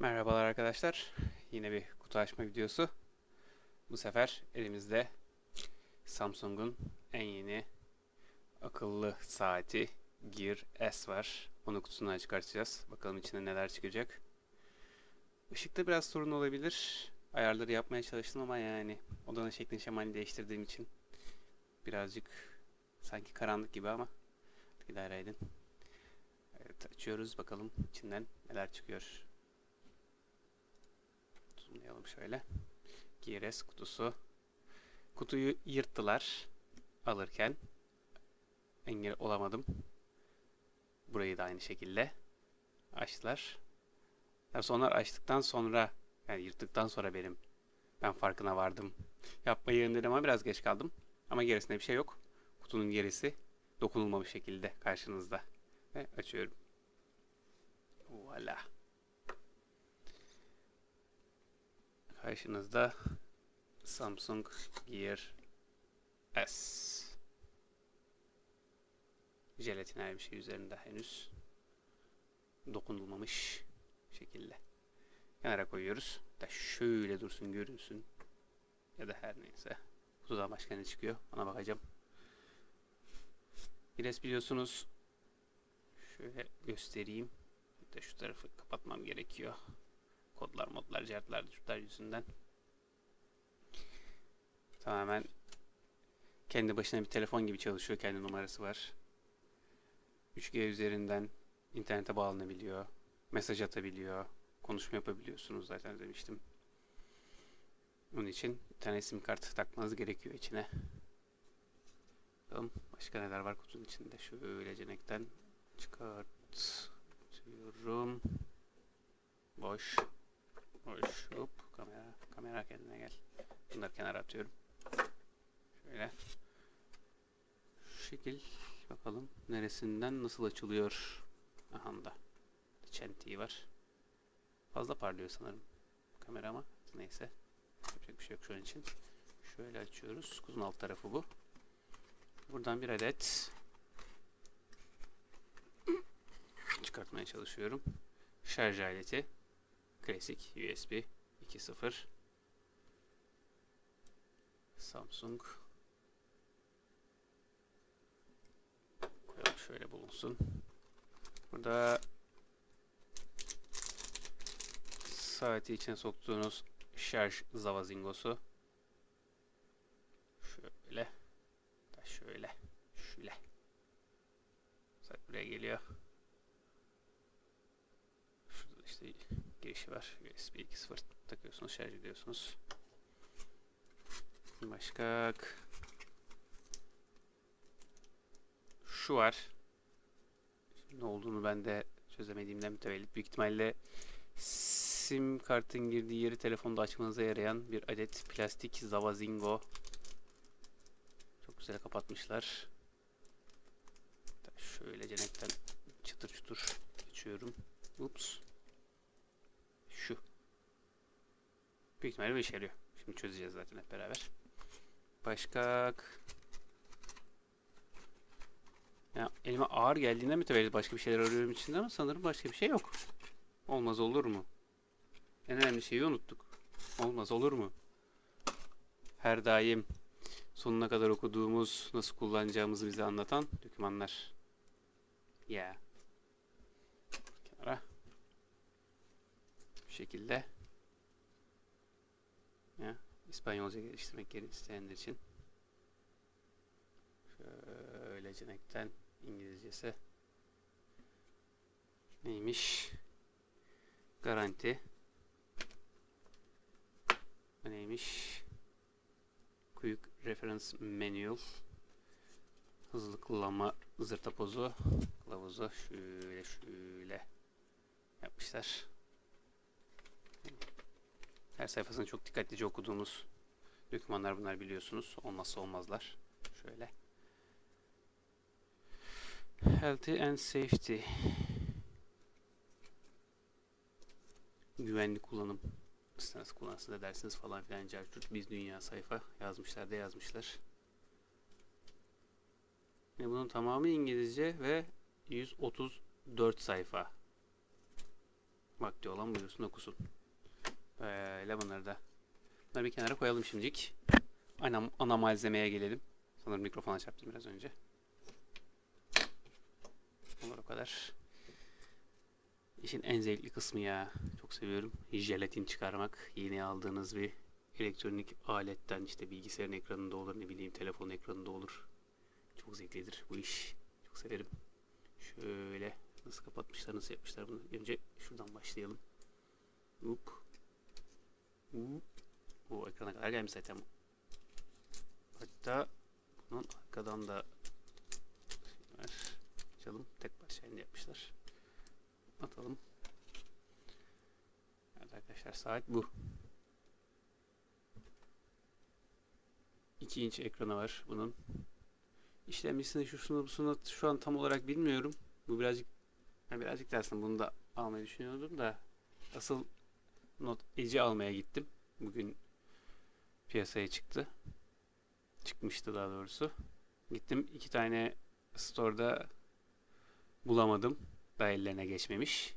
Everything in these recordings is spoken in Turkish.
Merhabalar arkadaşlar. Yine bir kutu açma videosu. Bu sefer elimizde Samsung'un en yeni akıllı saati Gear S var. Onu kutusundan çıkartacağız. Bakalım içinde neler çıkacak. Işıkta biraz sorun olabilir. Ayarları yapmaya çalıştım ama yani odanın şeklini şemalini değiştirdiğim için birazcık sanki karanlık gibi ama idare edin. Evet açıyoruz bakalım içinden neler çıkıyor. Zoomlayalım şöyle. Gears kutusu. Kutuyu yırttılar alırken. Engel olamadım. Burayı da aynı şekilde açtılar. Sonra onlar açtıktan sonra yani yırttıktan sonra benim ben farkına vardım. Yapmayı dedim ama biraz geç kaldım. Ama gerisinde bir şey yok. Kutunun gerisi dokunulmamış şekilde karşınızda. Ve açıyorum. Voila. Karşınızda Samsung Gear S. Jelatiner bir şey üzerinde henüz dokunulmamış şekilde. Kenara koyuyoruz. Da şöyle dursun görünsün. Ya da her neyse. Kutudan başka ne çıkıyor ona bakacağım. Biraz biliyorsunuz şöyle göstereyim. Bir de şu tarafı kapatmam gerekiyor modlar cartlar cürtler yüzünden tamamen kendi başına bir telefon gibi çalışıyor. Kendi numarası var. 3G üzerinden internete bağlanabiliyor. Mesaj atabiliyor. Konuşma yapabiliyorsunuz zaten demiştim. Onun için bir tane sim kart takmanız gerekiyor içine. Bakalım başka neler var kutunun içinde. Şöyle cenekten çıkartıyorum. Boş. Kamera kendine gel. Bunları kenara atıyorum. Şöyle. Şu şekil. Bakalım neresinden nasıl açılıyor. Aha da. Çentiği var. Fazla parlıyor sanırım. Kamera ama neyse. Yapacak bir şey yok şu an için. Şöyle açıyoruz. Kuzun alt tarafı bu. Buradan bir adet çıkartmaya çalışıyorum. Şarj aleti. Klasik USB 2.0 Samsung koyalım şöyle bulunsun. Burada saati içine soktuğunuz şarj zavazingosu. Şöyle. Da şöyle. Şöyle. Saat buraya geliyor. Şurada işte girişi var. USB 2.0 takıyorsunuz, şarj ediyorsunuz. Başka şu var. Ne olduğunu ben de çözemediğimden mütevellit. Büyük ihtimalle sim kartın girdiği yeri telefonda açmanıza yarayan bir adet plastik Zavazingo. Çok güzel kapatmışlar. Şöyle cenekten çıtır çıtır geçiyorum. Ups. Şu. Büyük ihtimalle bir işe yarıyor. Şimdi çözeceğiz zaten hep beraber. Başka... Ya elime ağır geldiğinde mütevellit başka bir şeyler arıyorum içinde ama sanırım başka bir şey yok. Olmaz olur mu? En önemli şeyi unuttuk. Olmaz olur mu? Her daim sonuna kadar okuduğumuz, nasıl kullanacağımızı bize anlatan dokümanlar. Ya. Yeah. Kenara. Bu şekilde. Ya, İspanyolca geliştirmek isteyenler için. Şöyle cenekten İngilizcesi. Neymiş? Garanti. Bu neymiş? Quick Reference Manual. Hızlı kullanma zırtapozu. Kılavuzu şöyle şöyle yapmışlar. Her sayfasını çok dikkatlice okuduğumuz dokümanlar bunlar biliyorsunuz. Olmazsa olmazlar. Şöyle. Healthy and Safety. Güvenli kullanım. Nasıl kullansın edersiniz falan filan. Cartürt. Biz dünya sayfa yazmışlar da yazmışlar. Ve bunun tamamı İngilizce ve 134 sayfa. vakti olan buyursun okusun. Böyle bunları da. Bunları bir kenara koyalım şimdilik. Ana, ana malzemeye gelelim. Sanırım mikrofona çarptım biraz önce. Olur o kadar. İşin en zevkli kısmı ya. Çok seviyorum. Jelatin çıkarmak. Yeni aldığınız bir elektronik aletten işte bilgisayarın ekranında olur ne bileyim telefonun ekranında olur. Çok zevklidir bu iş. Çok severim. Şöyle nasıl kapatmışlar nasıl yapmışlar bunu. Önce şuradan başlayalım. Hop. O ekrana kadar gelmiş zaten. bu. Hatta bunun arkadan da var. Açalım. Tek parça halinde yapmışlar. Atalım. Evet arkadaşlar saat bu. 2 inç ekranı var bunun. İşlemcisini şusunu busunu şu an tam olarak bilmiyorum. Bu birazcık ben birazcık dersin bunu da almayı düşünüyordum da asıl Note Edge'i almaya gittim. Bugün piyasaya çıktı. Çıkmıştı daha doğrusu. Gittim iki tane store'da bulamadım. Daha ellerine geçmemiş.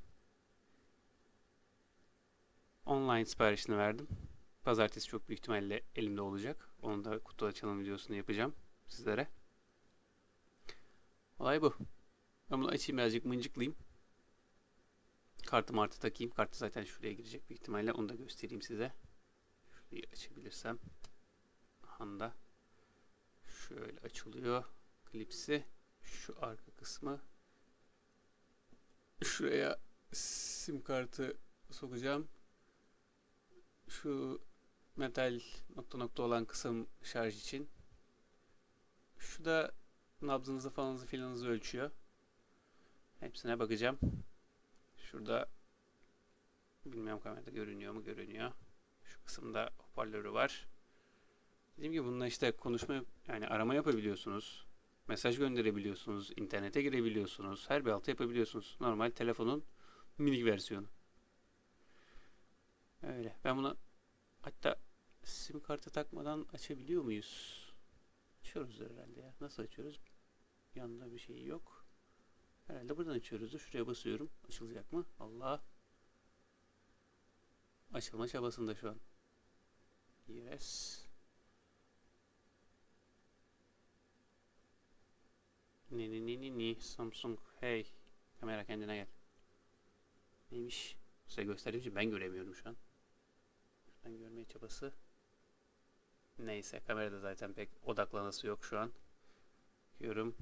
Online siparişini verdim. Pazartesi çok büyük ihtimalle elimde olacak. Onu da kutu açılım videosunu yapacağım sizlere. Olay bu. Ben bunu açayım birazcık mıncıklayayım. Kartı martı takayım. Kartı zaten şuraya girecek büyük ihtimalle. Onu da göstereyim size. Şurayı açabilirsem. Anda. Şöyle açılıyor. Klipsi. Şu arka kısmı. Şuraya sim kartı sokacağım. Şu metal nokta nokta olan kısım şarj için. Şu da nabzınızı falanızı filanınızı ölçüyor. Hepsine bakacağım. Şurada bilmiyorum kamerada görünüyor mu görünüyor. Şu kısımda hoparlörü var. Dediğim gibi bununla işte konuşma yani arama yapabiliyorsunuz. Mesaj gönderebiliyorsunuz. internete girebiliyorsunuz. Her bir altı yapabiliyorsunuz. Normal telefonun minik versiyonu. Öyle. Ben bunu hatta sim kartı takmadan açabiliyor muyuz? Açıyoruz herhalde ya. Nasıl açıyoruz? Yanında bir şey yok. Herhalde buradan açıyoruz. Şuraya basıyorum. Açılacak mı? Allah. Açılma çabasında şu an. Yes. Ni ni ni ni ni Samsung hey kamera kendine gel. Neymiş? Size gösterdiğim için ben göremiyorum şu an. Şuradan görmeye çabası. Neyse kamerada zaten pek odaklanası yok şu an. Bakıyorum.